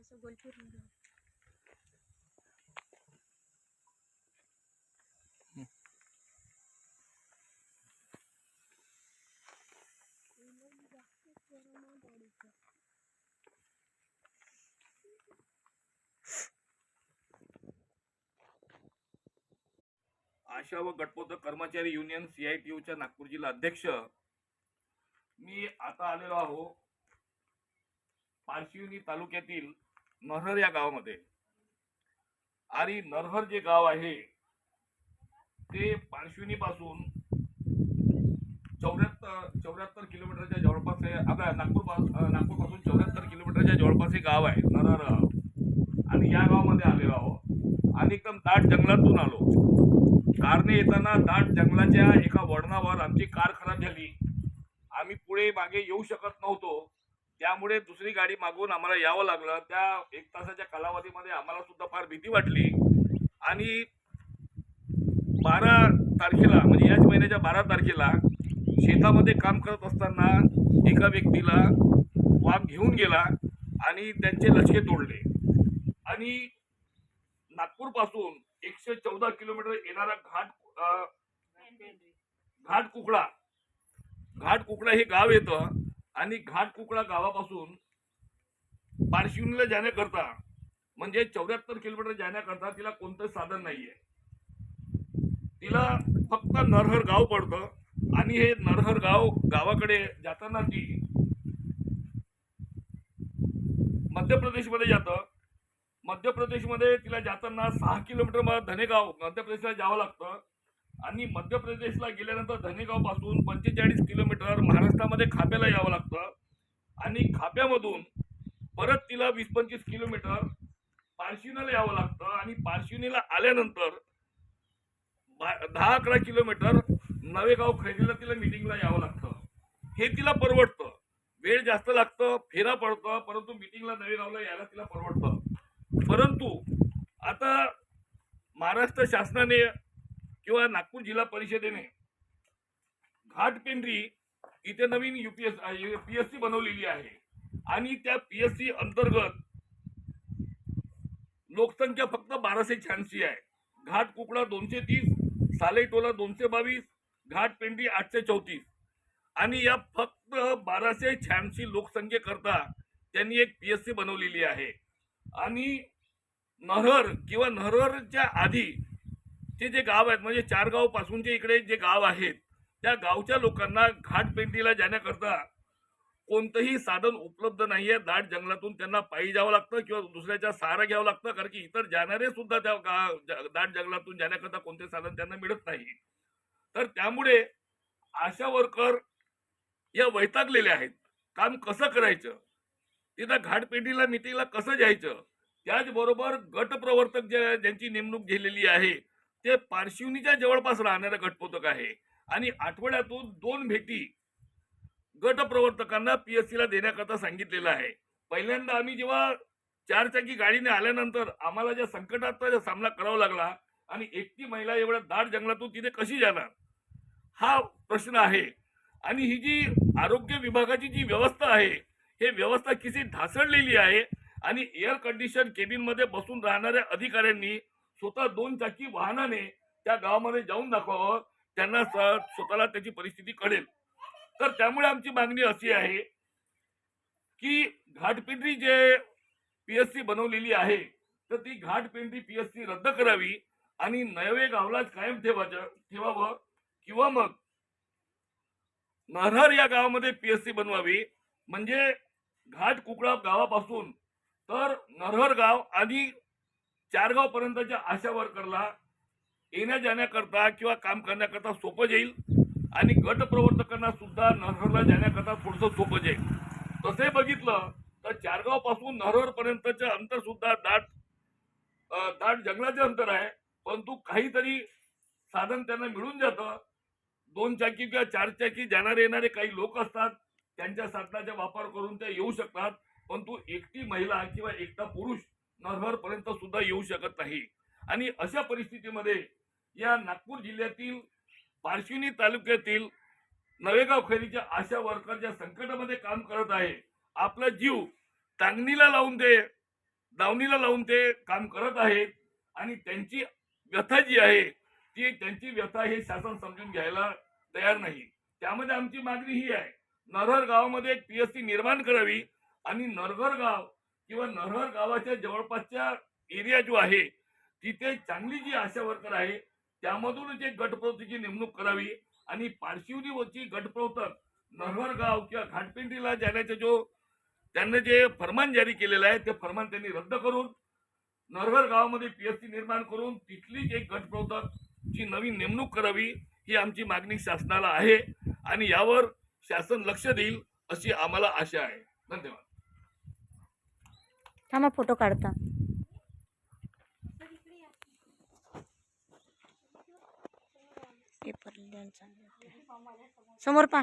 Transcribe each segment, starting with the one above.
असं गोल फिरून जाऊ. आशा व गटपोत कर्मचारी युनियन सीआयटीयूच्या नागपूर जिल्हा अध्यक्ष मी आता आलेलो आहो पारशिवनी तालुक्यातील नरहर या गावामध्ये. आणि नरहर जे गाव आहे ते पारशिवनीपासून चौऱ्याहत्तर चौऱ्याहत्तर किलोमीटरच्या जवळपास आपल्या नागपूर नागपूरपासून चौऱ्याहत्तर किलोमीटरच्या जवळपास हे गाव आहे नरहर आणि या गावामध्ये आलेलो आहोत. आणि एकदम दाट जंगलातून आलो. कारने येताना दाट जंगलाच्या एका वळणावर आमची कार खराब झाली. आम्ही पुढे मागे येऊ शकत नव्हतो. त्यामुळे दुसरी गाडी मागून आम्हाला यावं लागलं. त्या एक तासाच्या कालावधीमध्ये आम्हाला सुद्धा फार भीती वाटली. आणि बारा तारखेला म्हणजे याच महिन्याच्या बारा तारखेला शेतामध्ये काम करत असताना एका व्यक्तीला वाघ घेऊन गेला आणि त्यांचे लचके तोडले. आणि नागपूरपासून एकशे चौदा किलोमीटर येणारा घाट घाट कुकडा. घाट कुकडा हे गाव येतं. आणि घाटकुकडा गावापासून बारशिवनीला जाण्याकरता म्हणजे चौऱ्याहत्तर किलोमीटर जाण्याकरता तिला कोणतं साधन नाहीये. तिला फक्त नरहर गाव पडतं आणि हे नरहर गाव गावाकडे जाताना ती मध्य प्रदेशमध्ये जातं. मध्य प्रदेशमध्ये तिला जाताना सहा किलोमीटर मला धनेगाव मध्य प्रदेशला जावं लागतं. आणि मध्य प्रदेशला गेल्यानंतर धनेगावपासून पंचेचाळीस किलोमीटर महाराष्ट्रामध्ये खाप्याला यावं लागतं. आणि खाप्यामधून परत तिला वीस पंचवीस किलोमीटर पारशिवनीला यावं लागतं. आणि पारशिवनीला आल्यानंतर बा- दहा अकरा किलोमीटर नवेगाव खैरीला तिला मिटिंगला यावं लागतं. हे तिला परवडतं. वेळ जास्त लागतं फेरा पडतं परंतु मिटिंगला नवेगावला यायला तिला परवडतं. परंतु आता महाराष्ट्र शासनाने किंवा नागपूर जिल्हा परिषदेने घाटपेंढरी इथे नवीन युपीएस पी एस सी बनवलेली आहे. आणि त्या पी एस सी अंतर्गत लोकसंख्या फक्त बाराशे शहाऐंशी आहे. घाट कुकडा दोनशे तीस सालेटोला दोनशे बावीस घाट पेंढरी आठशे चौतीस. आणि या फक्त बाराशे शहाऐंशी लोकसंख्येकरता त्यांनी एक पी एस सी बनवलेली आहे. आणि नरहर किंवा नरहरच्या आधी ते जे गाव आहेत म्हणजे चार गाव पासूनचे इकडे जे गाव आहेत त्या गावच्या लोकांना घाट पेंटीला जाण्याकरता कोणतंही साधन उपलब्ध नाही आहे दाट जंगलातून त्यांना पायी जावं लागतं किंवा दुसऱ्याच्या सहारा घ्यावं लागतं कारण की इतर जाणारे सुद्धा त्या गा- दाट जंगलातून जाण्याकरता कोणते साधन त्यांना मिळत नाही. तर त्यामुळे आशा वर्कर या वैतागलेल्या आहेत. काम कसं करायचं? तिथं घाटपेंडीला मिटिंगला कसं जायचं? त्याचबरोबर गटप्रवर्तक ज्या ज्यांची नेमणूक गेलेली आहे ते पारशिवनीच्या जवळपास राहणारे गटपोतक आहे. आणि आठवड्यातून दोन भेटी गटप्रवर्तकांना पीएससी ला देण्याकरता सांगितलेलं आहे. पहिल्यांदा आम्ही जेव्हा चारचाकी गाडीने आल्यानंतर आम्हाला ज्या संकटाचा सामना करावा लागला आणि एकटी महिला एवढ्या दाट जंगलातून तिथे कशी जाणार? हा प्रश्न आहे. आणि ही जी आरोग्य विभागाची जी व्यवस्था आहे हे व्यवस्था किती ढासळलेली आहे आणि एअर कंडिशन केबिनमध्ये बसून राहणाऱ्या अधिकाऱ्यांनी स्वतः दोन चाकी वाहनाने त्या गावामध्ये जाऊन दाखवावं. त्यांना स्वतःला त्याची परिस्थिती कळेल. तर त्यामुळे आमची मागणी अशी आहे की घाटपिंडरी जे पीएससी बनवलेली आहे तर ती घाटपिंडरी पीएससी रद्द करावी आणि नवे गावलाच कायम ठेवायचं ठेवावं किंवा मग नरहर या गावामध्ये पीएससी बनवावी. म्हणजे घाट कुकडा गावापासून तर नरहर गाव आणि चारगाव पर्यंतच्या आशा वर्करला येण्या जाण्याकरता किंवा काम करण्याकरता सोपं जाईल आणि गट प्रवर्तकांना सुद्धा नरहरला जाण्याकरता थोडंसं सोपं जाईल. तसे बघितलं तर चारगावपासून नरहर पर्यंतचं अंतर सुद्धा दाट दाट जंगलाचे अंतर आहे. परंतु काहीतरी साधन त्यांना मिळून जातं. दोन चाकी किंवा चार चाकी जाणारे येणारे काही लोक असतात. त्यांच्या साधनाचा वापर करून त्या येऊ शकतात. परंतु एकटी महिला किंवा एकटा पुरुष नरभरपर्यंत सुद्धा येऊ शकत नाही. आणि अशा परिस्थितीमध्ये या नागपूर जिल्ह्यातील पारशिवनी तालुक्यातील नवेगाव खैरीच्या आशा वर्करच्या संकटामध्ये काम करत आहे. आपला जीव टांगणीला लावून ते दावणीला लावून ते काम करत आहेत. आणि त्यांची व्यथा जी आहे ती त्यांची व्यथा हे शासन समजून घ्यायला तयार नाही. त्यामध्ये आमची मागणी ही आहे. नरहर गावामध्ये एक पीएससी निर्माण करावी आणि नरहर गाव किंवा नरहर गावाच्या जवळपासच्या एरिया जो आहे तिथे चांगली जी आशा वर्कर आहे त्यामधूनच एक गटप्रवृत्तीची नेमणूक करावी आणि पार्श्वनीवरची गटप्रवर्तक नरहर गाव किंवा घाटपिंडीला जाण्याचा जो त्यांनी जे फरमान जारी केलेलं आहे ते फरमान त्यांनी रद्द करून नरहर गावामध्ये पीएससी निर्माण करून तिथलीच एक गटप्रवर्तक नवीन नेमणूक करावी ही आमची मागणी शासनाला आहे आणि यावर शासन लक्ष देईल अशी आम्हाला आशा आहे. धन्यवाद. थांबा फोटो काढता. समोर पा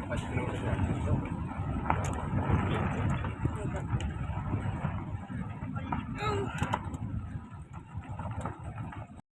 Thank you.